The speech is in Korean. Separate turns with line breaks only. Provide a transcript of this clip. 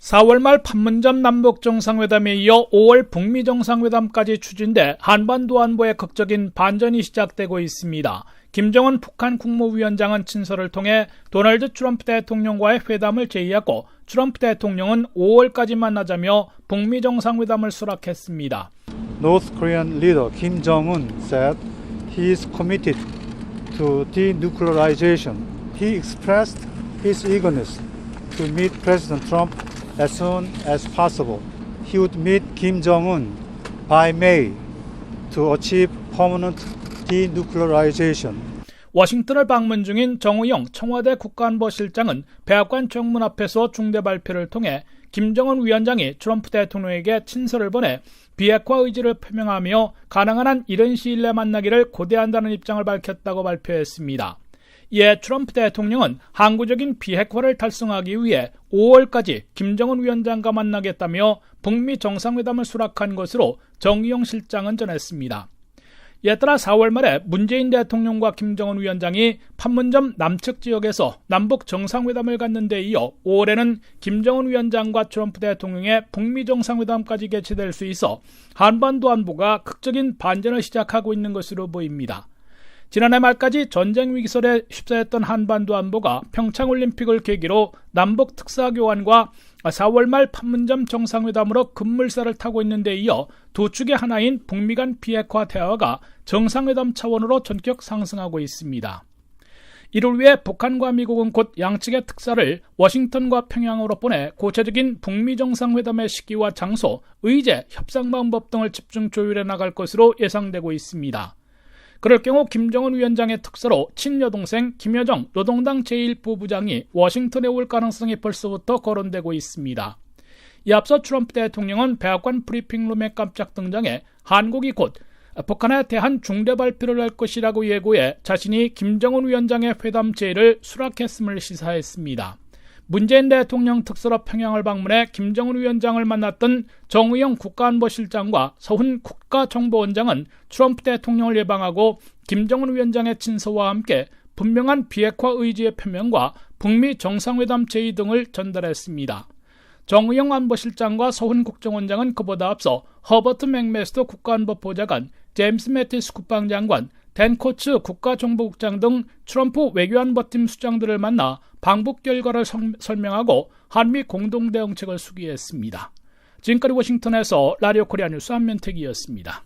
4월 말 판문점 남북 정상회담에 이어 5월 북미 정상회담까지 추진돼 한반도 안보에 극적인 반전이 시작되고 있습니다. 김정은 북한 국무위원장은 친서를 통해 도널드 트럼프 대통령과의 회담을 제의하고 트럼프 대통령은 5월까지 만나자며 북미 정상회담을 수락했습니다.
North Korean leader Kim Jong-un said he is committed to denuclearization. He expressed his eagerness to meet President Trump as soon as possible. He would meet Kim Jong-un by May to achieve permanent denuclearization.
워싱턴을 방문 중인 정우영 청와대 국가안보실장은 백악관 정문 앞에서 중대 발표를 통해 김정은 위원장이 트럼프 대통령에게 친서를 보내 비핵화 의지를 표명하며 가능한 한 이른 시일 내 만나기를 고대한다는 입장을 밝혔다고 발표했습니다. 이에 트럼프 대통령은 항구적인 비핵화를 달성하기 위해 5월까지 김정은 위원장과 만나겠다며 북미 정상회담을 수락한 것으로 정의용 실장은 전했습니다. 이에 따라 4월 말에 문재인 대통령과 김정은 위원장이 판문점 남측 지역에서 남북 정상회담을 갖는 데 이어 5월에는 김정은 위원장과 트럼프 대통령의 북미 정상회담까지 개최될 수 있어 한반도 안보가 극적인 반전을 시작하고 있는 것으로 보입니다. 지난해 말까지 전쟁 위기설에 휩싸였던 한반도 안보가 평창올림픽을 계기로 남북 특사 교환과 4월 말 판문점 정상회담으로 급물살을 타고 있는데 이어 두 축의 하나인 북미 간 비핵화 대화가 정상회담 차원으로 전격 상승하고 있습니다. 이를 위해 북한과 미국은 곧 양측의 특사를 워싱턴과 평양으로 보내 구체적인 북미 정상회담의 시기와 장소, 의제, 협상 방법 등을 집중 조율해 나갈 것으로 예상되고 있습니다. 그럴 경우 김정은 위원장의 특사로 친여동생 김여정 노동당 제1부부장이 워싱턴에 올 가능성이 벌써부터 거론되고 있습니다. 이 앞서 트럼프 대통령은 백악관 브리핑룸에 깜짝 등장해 한국이 곧 북한에 대한 중대 발표를 할 것이라고 예고해 자신이 김정은 위원장의 회담 제의를 수락했음을 시사했습니다. 문재인 대통령 특사로 평양을 방문해 김정은 위원장을 만났던 정의영 국가안보실장과 서훈 국가정보원장은 트럼프 대통령을 예방하고 김정은 위원장의 친서와 함께 분명한 비핵화 의지의 표명과 북미 정상회담 제의 등을 전달했습니다. 정의영 안보실장과 서훈 국정원장은 그보다 앞서 허버트 맥메스터 국가안보 보좌관, 제임스 매티스 국방장관, 댄 코츠 국가정보국장 등 트럼프 외교안보팀 수장들을 만나 방북 결과를 성, 설명하고 한미 공동대응책을 수기했습니다. 지금까지 워싱턴에서 라디오 코리아 뉴스 한면택이었습니다.